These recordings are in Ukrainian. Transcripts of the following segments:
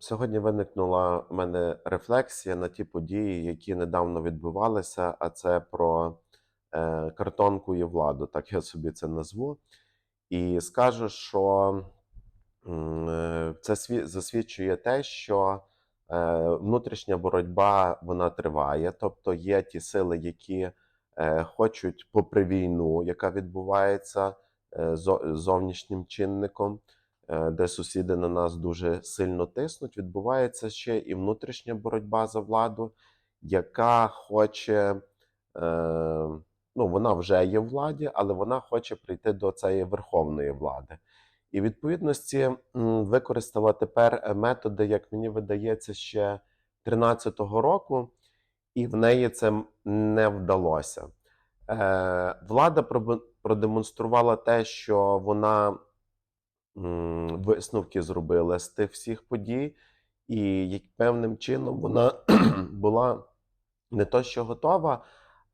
Сьогодні виникнула в мене рефлексія на ті події, які недавно відбувалися, а це про е, картонку і владу, так я собі це назву. І скажу, що е, це сві- засвідчує те, що е, внутрішня боротьба вона триває, тобто є ті сили, які е, хочуть, попри війну, яка відбувається е, зо- зовнішнім чинником, де сусіди на нас дуже сильно тиснуть, відбувається ще і внутрішня боротьба за владу, яка хоче, е, ну вона вже є в владі, але вона хоче прийти до цієї верховної влади. І відповідності використала тепер е, методи, як мені видається, ще 13-го року, і в неї це не вдалося. Е, влада продемонструвала те, що вона висновки зробила з тих всіх подій, і як певним чином вона була не то, що готова,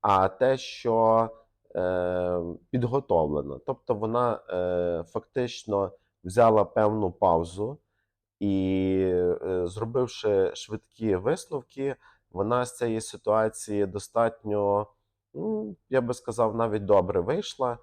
а те, що е, підготовлена. Тобто вона е, фактично взяла певну паузу і, е, зробивши швидкі висновки, вона з цієї ситуації достатньо, ну, я би сказав, навіть добре вийшла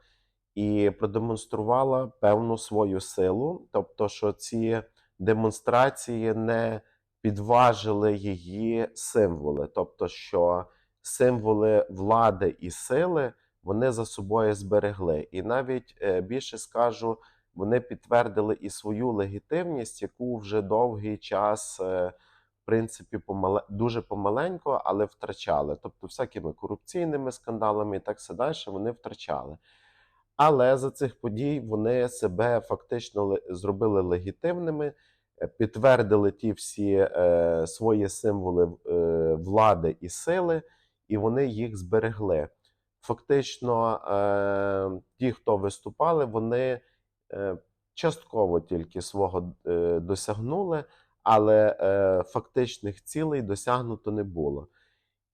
і продемонструвала певну свою силу, тобто, що ці демонстрації не підважили її символи, тобто, що символи влади і сили вони за собою зберегли. І навіть е, більше скажу, вони підтвердили і свою легітимність, яку вже довгий час. е, В принципі, помале... дуже помаленько, але втрачали. Тобто, всякими корупційними скандалами і так все далі вони втрачали. Але за цих подій вони себе фактично зробили легітимними, е, підтвердили ті всі е, свої символи е, влади і сили, і вони їх зберегли. Фактично, е, ті, хто виступали, вони е, частково тільки свого е, досягнули, але е, фактичних цілей досягнуто не було.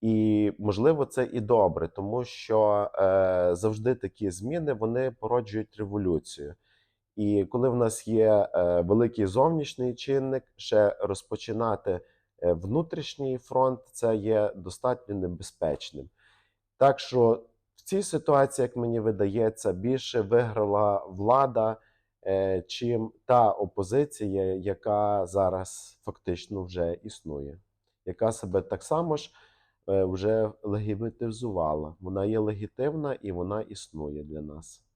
І можливо, це і добре, тому що е, завжди такі зміни вони породжують революцію. І коли в нас є е, великий зовнішній чинник, ще розпочинати е, внутрішній фронт, це є достатньо небезпечним. Так що в цій ситуації, як мені видається, більше виграла влада, е, чим та опозиція, яка зараз фактично вже існує, яка себе так само ж вже легітимізувала. Вона є легітимна і вона існує для нас.